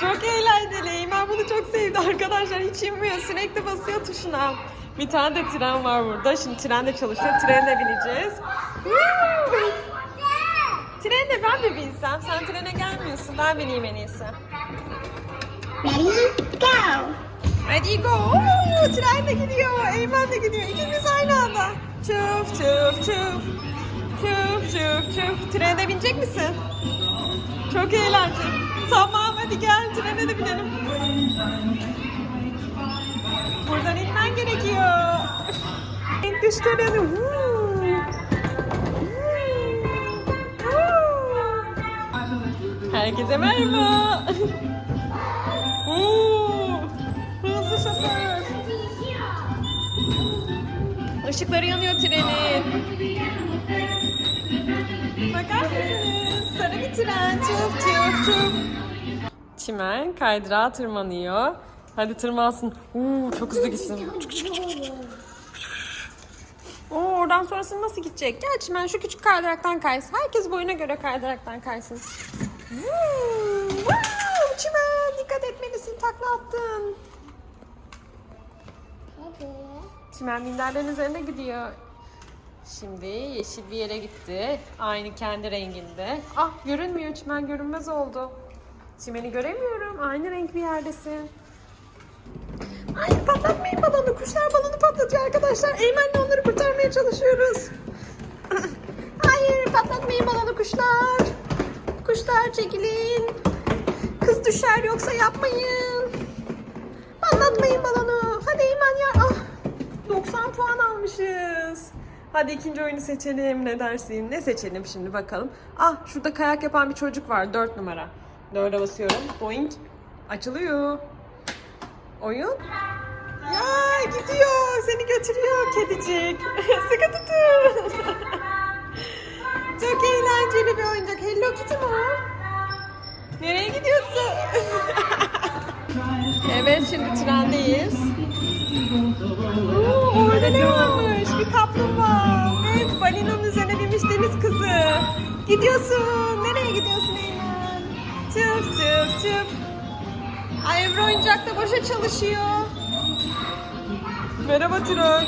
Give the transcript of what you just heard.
çok eğlenceli. Eymen bunu çok sevdi arkadaşlar. Hiç inmiyor. Sürekli basıyor tuşuna. Bir tane de tren var burada. Şimdi tren de çalışıyor. Trene bineceğiz. Trene ben de binsem. Sen trene gelmiyorsun. Ben bineyim en iyisi. Ready, go. Ready go. Oo, tren de gidiyor. Eymen de gidiyor. İkimiz aynı anda. Çuf çuf çuf. Çuf çuf çuf. Trene binecek misin? Çok eğlenceli. Tamam hadi gel trene de binelim. Buradan inmen gerekiyor. İn düş treni. Herkese merhaba. Hızlı şoför. Işıkları yanıyor trenin. Bakar mısınız? Tren. Çıp çıp çıp. Çimen kaydırağa tırmanıyor. Hadi tırmansın. Oo, çok hızlı gitsin. Oo, oradan sonrasını nasıl gidecek? Gel Çimen şu küçük kaydıraktan kaysın. Herkes boyuna göre kaydıraktan kaysın. Wow! Çimen dikkat etmelisin takla attın. Çimen minderlerin üzerine gidiyor. Şimdi yeşil bir yere gitti. Aynı kendi renginde. Ah görünmüyor çimen görünmez oldu. Çimeni göremiyorum. Aynı renk bir yerdesin. Ay patlatmayın balonu. Kuşlar balonu patlatıyor arkadaşlar. Eymen'le onları kurtarmaya çalışıyoruz. Hayır patlatmayın balonu kuşlar. Kuşlar çekilin. Kız düşer yoksa yapmayın. Patlatmayın balonu. Hadi Eymen ya. Ah, 90 puan almışız. Hadi ikinci oyunu seçelim. Ne dersin? Ne seçelim şimdi bakalım. Ah şurada kayak yapan bir çocuk var. 4 numara. 4'e basıyorum. Boing. Açılıyor. Oyun. Ya gidiyor. Seni götürüyor kedicik. Sıkı tutun. Çok eğlenceli bir oyuncak. Hello Kitty mi? Nereye gidiyorsun? evet şimdi trendeyiz. Balinanın üzerine deniz kızı. Gidiyorsun. Nereye gidiyorsun Eymen? Çıp çıp çıp. Ay Ebru oyuncak da boşa çalışıyor. Merhaba Tren.